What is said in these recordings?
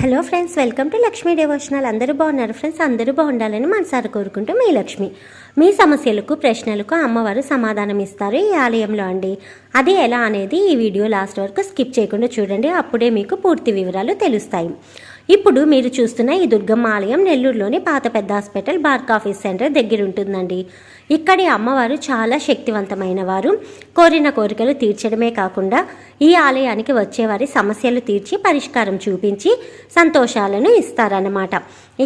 Hello friends welcome to Lakshmi devotional. అందరూ బాగున్నారు friends? అందరూ బాగుండాలని మనసారి కోరుకుంటూ మీ లక్ష్మి. మీ సమస్యలకు ప్రశ్నలకు అమ్మవారు సమాధానం ఇస్తారు ఈ ఆలయంలో అండి. అది ఎలా అనేది ఈ వీడియో లాస్ట్ వరకు స్కిప్ చేయకుండా చూడండి. అప్పుడే మీకు పూర్తి వివరాలు తెలుస్తాయి. ఇప్పుడు మీరు చూస్తున్న ఈ దుర్గమ్మ ఆలయం నెల్లూరులోని పాత పెద్ద హాస్పిటల్ బార్క్ ఆఫీస్ సెంటర్ దగ్గర ఉంటుందండి. ఇక్కడి అమ్మవారు చాలా శక్తివంతమైన వారు కోరిన కోరికలు తీర్చడమే కాకుండా ఈ ఆలయానికి వచ్చేవారి సమస్యలు తీర్చి పరిష్కారం చూపించి సంతోషాలను ఇస్తారన్నమాట.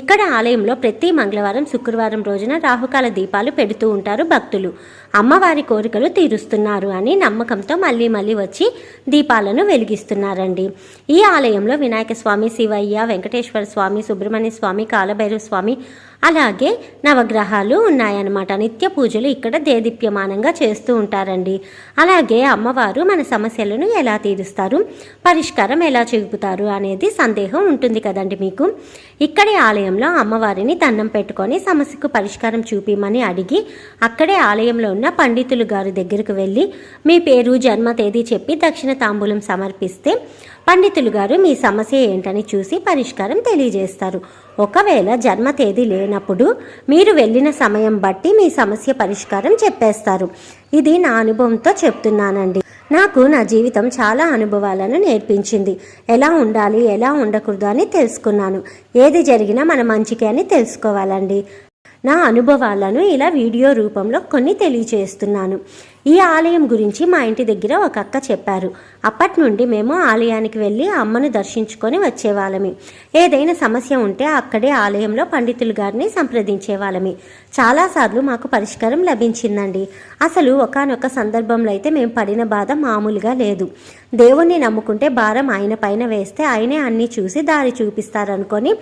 ఇక్కడ ఆలయంలో ప్రతి మంగళవారం శుక్రవారం రోజున రాహుకాల దీపాలు పెడుతూ ఉంటారు భక్తులు. అమ్మవారి కోరికలు తీరుస్తున్నారు అని నమ్మకంతో మళ్ళీ మళ్ళీ వచ్చి దీపాలను వెలిగిస్తున్నారండి. ఈ ఆలయంలో వినాయక స్వామి శివయ్య వెంకటేశ్వర స్వామి సుబ్రహ్మణ్య స్వామి కాలభైరవ స్వామి అలాగే నవగ్రహాలు ఉన్నాయన్నమాట. నిత్య పూజలు ఇక్కడ దేదీప్యమానంగా చేస్తూ ఉంటారండి. అలాగే అమ్మవారు మన సమస్యలను ఎలా తీరుస్తారు పరిష్కారం ఎలా చూపుతారు అనేది సందేహం ఉంటుంది కదండి మీకు. ఇక్కడే ఆలయంలో అమ్మవారిని దండం పెట్టుకొని సమస్యకు పరిష్కారం చూపిమని అడిగి అక్కడే ఆలయంలో ఉన్న పండితులు గారి దగ్గరకు వెళ్ళి మీ పేరు జన్మ తేదీ చెప్పి దక్షిణ తాంబూలం సమర్పిస్తే పండితులు గారు మీ సమస్య ఏంటని చూసి పరిష్కారం తెలియజేస్తారు. ఒకవేళ జన్మ తేదీ లేనప్పుడు మీరు వెళ్ళిన సమయం బట్టి మీ సమస్య పరిష్కారం చెప్పేస్తారు. ఇది నా అనుభవంతో చెప్తున్నానండి. నాకు నా జీవితం చాలా అనుభవాలను నేర్పించింది. ఎలా ఉండాలి ఎలా ఉండకూడదు అని తెలుసుకున్నాను. ఏది జరిగినా మన మంచికి అని తెలుసుకోవాలండి. నా అనుభవాలను ఇలా వీడియో రూపంలో కొన్ని తెలియచేస్తున్నాను. ఈ ఆలయం గురించి మా ఇంటి దగ్గర ఒక అక్క చెప్పారు. అప్పటి నుండి మేము ఆలయానికి వెళ్ళి అమ్మను దర్శించుకొని వచ్చేవాళ్ళమి. ఏదైనా సమస్య ఉంటే అక్కడే ఆలయంలో పండితులు గారిని సంప్రదించేవాళ్ళమి. చాలాసార్లు మాకు పరిష్కారం లభించిందండి. అసలు ఒకనొక సందర్భంలో అయితే మేము పడిన బాధ మామూలుగా లేదు. దేవుణ్ణి నమ్ముకుంటే భారం ఆయన పైన వేస్తే ఆయనే అన్నీ చూసి దారి చూపిస్తారనుకొని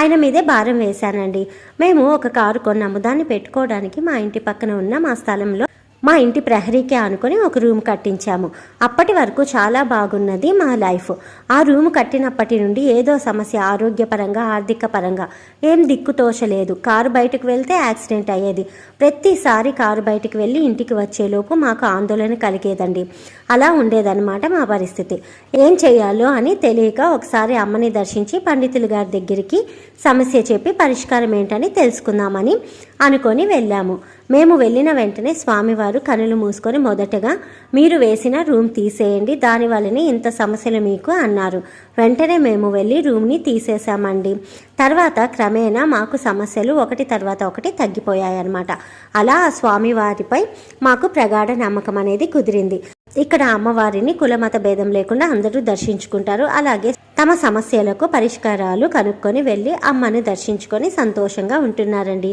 ఆయన మీదే భారం వేశానండి. మేము ఒక కారు కొన్నాము. దాన్ని పెట్టుకోవడానికి మా ఇంటి పక్కన ఉన్న మా స్థలంలో మా ఇంటి ప్రహరీకే అనుకుని ఒక రూమ్ కట్టించాము. అప్పటి వరకు చాలా బాగున్నది మా లైఫ్. ఆ రూమ్ కట్టినప్పటి నుండి ఏదో సమస్య ఆరోగ్యపరంగా ఆర్థిక పరంగా ఏం దిక్కు తోచలేదు కారు బయటకు వెళ్తే యాక్సిడెంట్ అయ్యేది. ప్రతిసారి కారు బయటకు వెళ్ళి ఇంటికి వచ్చేలోపు మాకు ఆందోళన కలిగేదండి. అలా ఉండేదన్నమాట మా పరిస్థితి. ఏం చేయాలో అని తెలియక ఒకసారి అమ్మని దర్శించి పండితులు గారి దగ్గరికి సమస్య చెప్పి పరిష్కారం ఏంటని తెలుసుకుందామని అనుకొని వెళ్ళాము. మేము వెళ్ళిన వెంటనే స్వామివారు కనులు మూసుకొని మొదటగా మీరు వేసిన రూమ్ తీసేయండి దానివల్లనే ఇంత సమస్యలు మీకు అన్నారు. వెంటనే మేము వెళ్ళి రూమ్ని తీసేసామండి తర్వాత క్రమేణా మాకు సమస్యలు ఒకటి తర్వాత ఒకటి తగ్గిపోయాయన్నమాట. అలా ఆ స్వామివారిపై మాకు ప్రగాఢ నమ్మకం అనేది కుదిరింది. ఇక్కడ అమ్మవారిని కులమత భేదం లేకుండా అందరూ దర్శించుకుంటారు. అలాగే తమ సమస్యలకు పరిష్కారాలు కనుక్కొని వెళ్ళి అమ్మను దర్శించుకొని సంతోషంగా ఉంటున్నారండి.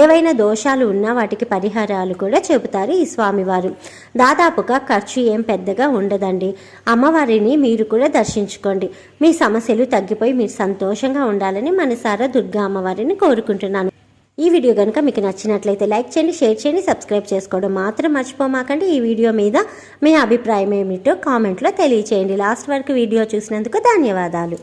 ఏవైనా దోషాలు ఉన్నా వాటికి పరిహారాలు కూడా చెబుతారు ఈ స్వామివారు. దాదాపుగా ఖర్చు ఏం పెద్దగా ఉండదండి. అమ్మవారిని మీరు కూడా దర్శించుకోండి. మీ సమస్యలు తగ్గిపోయి మీరు సంతోషంగా ఉండాలని మనసారా దుర్గా అమ్మవారిని కోరుకుంటున్నాను. ఈ వీడియో కనుక మీకు నచ్చినట్లయితే లైక్ చేయండి షేర్ చేయండి సబ్స్క్రైబ్ చేసుకోవడం మాత్రం మర్చిపోమాకండి. ఈ వీడియో మీద మీ అభిప్రాయం ఏమిటో కామెంట్లో తెలియచేయండి. లాస్ట్ వరకు వీడియో చూసినందుకు ధన్యవాదాలు.